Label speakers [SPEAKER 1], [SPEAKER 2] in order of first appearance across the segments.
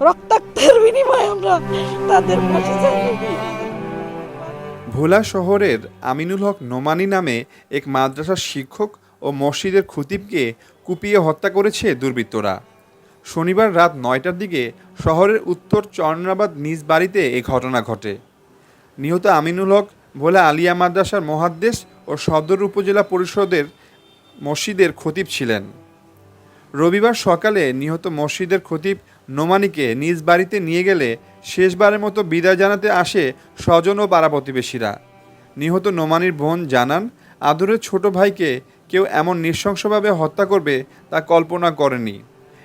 [SPEAKER 1] রক্তাক্তের বিনিময়ে আমরা তাদের চাই
[SPEAKER 2] ভোলা শহরের আমিনুল হক নোমানি নামে এক মাদ্রাসার শিক্ষক ও মসজিদের খতিবকে কুপিয়ে হত্যা করেছে দুর্বৃত্তরা। শনিবার রাত নয়টার দিকে শহরের উত্তর চরনাবাদ নিজ বাড়িতে এই ঘটনা ঘটে। নিহত আমিনুল হক ভোলা আলিয়া মাদ্রাসার মহাদ্দেশ ও সদর উপজেলা পরিষদের মসজিদের খতিব ছিলেন। রবিবার সকালে নিহত মসজিদের খতিব নোমানিকে নিজ বাড়িতে নিয়ে গেলে শেষবারের মতো বিদায় জানাতে আসে স্বজন ও পাড়া প্রতিবেশীরা। নিহত নোমানির বোন জানান, আদুরের ছোট ভাইকে কেউ এমন নৃশংসভাবে হত্যা করবে তা কল্পনা করেনি।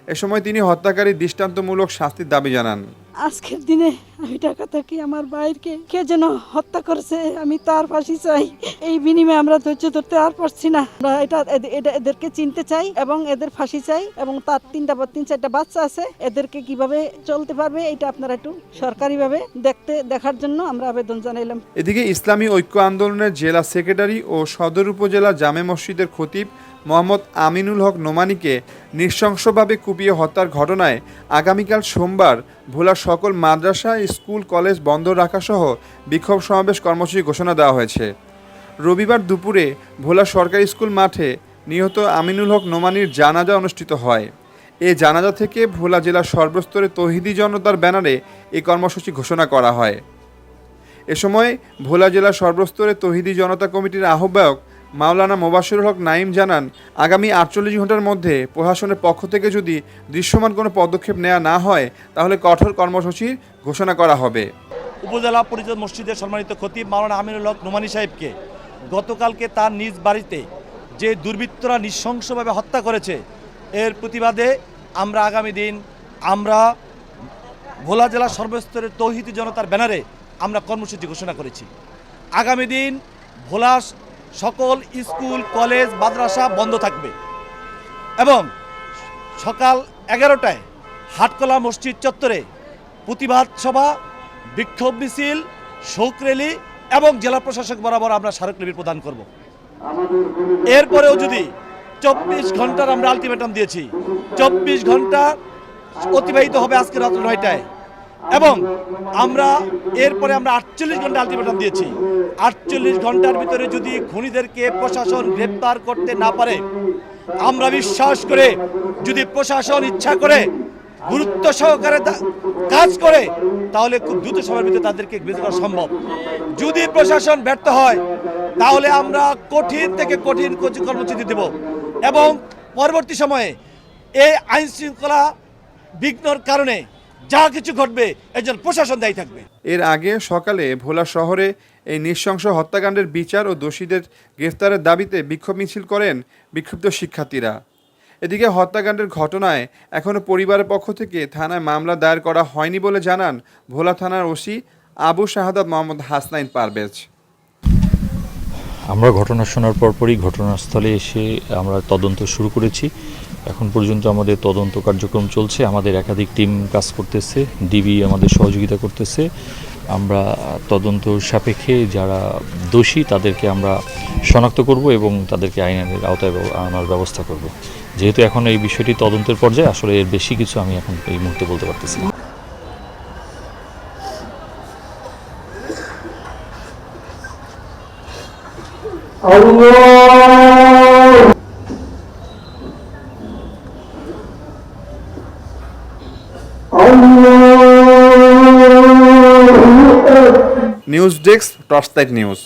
[SPEAKER 2] এ সময় তিনি হত্যাকারী দৃষ্টান্তমূলক শাস্তির দাবি জানান।
[SPEAKER 1] আজকের দিনে আমি টাকা থাকি আমার বাইরকে কে যেন হত্যা করেছে, আমি তার ফাঁসি চাই। এই বিনিময়ে আমরা ধৈর্য ধরতে আর পারছি না। আমরা এটা এটা এদেরকে চিনতে চাই এবং এদের ফাঁসি চাই এবং তার তিনটা তিন চারটা বাচ্চা আছে, এদেরকে কীভাবে চলতে পারবে এটা আপনারা একটু সরকারিভাবে দেখতে, দেখার জন্য আমরা আবেদন জানাইলাম।
[SPEAKER 2] এদিকে ইসলামী ঐক্য আন্দোলনের জেলা সেক্রেটারি ও সদর উপজেলা জামে মসজিদের খতিব মোহাম্মদ আমিনুল হক নোমানিকে নৃশংসভাবে কুপিয়ে হত্যার ঘটনায় আগামীকাল সোমবার ভোলার সকল মাদ্রাসা, স্কুল, কলেজ বন্ধ রাখাসহ বিক্ষোভ সমাবেশ কর্মসূচি ঘোষণা দেওয়া হয়েছে। রবিবার দুপুরে ভোলা সরকারি স্কুল মাঠে নিহত আমিনুল হক নোমানির জানাজা অনুষ্ঠিত হয়। এ জানাজা থেকে ভোলা জেলার সর্বস্তরে তহিদি জনতার ব্যানারে এই কর্মসূচি ঘোষণা করা হয়। এ সময় ভোলা জেলা সর্বস্তরে তহিদি জনতা কমিটির আহ্বায়ক মাওলানা মোবাশিরুল হক নাইম জানান, আগামী আটচল্লিশ ঘণ্টার মধ্যে প্রশাসনের পক্ষ থেকে যদি দৃশ্যমান কোনো পদক্ষেপ নেওয়া না হয়, তাহলে কঠোর কর্মসূচির ঘোষণা করা হবে।
[SPEAKER 3] উপজেলা পরিষদ মসজিদের সম্মানিত খতিব মাওলানা আমিরুল হক নোমানি সাহেবকে গতকালকে তার নিজ বাড়িতে যে দুর্বৃত্তরা নৃশংসভাবে হত্যা করেছে, এর প্রতিবাদে আমরা আগামী দিন আমরা ভোলা জেলা সর্বস্তরের তৌহিদি জনতার ব্যানারে আমরা কর্মসূচি ঘোষণা করেছি। আগামী দিন ভোলা সকল স্কুল, কলেজ, মাদ্রাসা বন্ধ থাকবে। এবং সকাল এগারোটায় হাটকলা মসজিদ চত্বরে প্রতিবাদ সভা, বিক্ষোভ মিছিল, শোক র্যালি এবং জেলা প্রশাসক বরাবর আমরা স্মারকলিপি প্রদান করব। এরপরেও যদি চব্বিশ ঘণ্টার আমরা আলটিমেটাম দিয়েছি, চব্বিশ ঘণ্টা অতিবাহিত হবে আজকে রাত্র নয়টায়। এবং আমরা এরপরে আমরা আটচল্লিশ ঘণ্টা আলটিমেটাম দিয়েছি। আটচল্লিশ ঘণ্টার ভিতরে যদি খুনিদেরকে প্রশাসন গ্রেপ্তার করতে না পারে, আমরা বিশ্বাস করে যদি প্রশাসন ইচ্ছা করে গুরুত্ব সহকারে কাজ করে, তাহলে খুব দ্রুত সময়ের ভিতরে তাদেরকে বেঁচে করা সম্ভব। যদি প্রশাসন ব্যর্থ হয়, তাহলে আমরা কঠিন থেকে কঠিন কর্ম- কর্মসূচি দেব এবং পরবর্তী সময়ে এই আইন শৃঙ্খলা বিঘ্নর কারণে যা কিছু ঘটবে একজন প্রশাসন দায়ী থাকবে।
[SPEAKER 2] এর আগে সকালে ভোলা শহরে এই নৃশংস হত্যাকাণ্ডের বিচার ও দোষীদের গ্রেফতারের দাবিতে বিক্ষোভ মিছিল করেন বিক্ষুব্ধ শিক্ষার্থীরা। এদিকে হত্যাকাণ্ডের ঘটনায় এখনও পরিবারের পক্ষ থেকে থানায় মামলা দায়ের করা হয়নি বলে জানান ভোলা থানার ওসি আবু শাহাদাত মোহাম্মদ হাসনাইন পারভেজ।
[SPEAKER 4] আমরা ঘটনা শোনার পরপরই ঘটনাস্থলে এসে আমরা তদন্ত শুরু করেছি। এখন পর্যন্ত আমাদের তদন্ত কার্যক্রম চলছে, আমাদের একাধিক টিম কাজ করতেছে ডিবি আমাদের সহযোগিতা করতেছে। আমরা তদন্ত সাপেক্ষে যারা দোষী, তাদেরকে আমরা শনাক্ত করব এবং তাদেরকে আইনের আওতায় আনার ব্যবস্থা করব। যেহেতু এখন এই বিষয়টি তদন্তের পর্যায়ে, আসলে এর বেশি কিছু আমি এখন এই মুহূর্তে বলতে পারতেছি না।
[SPEAKER 2] News desk torchlight news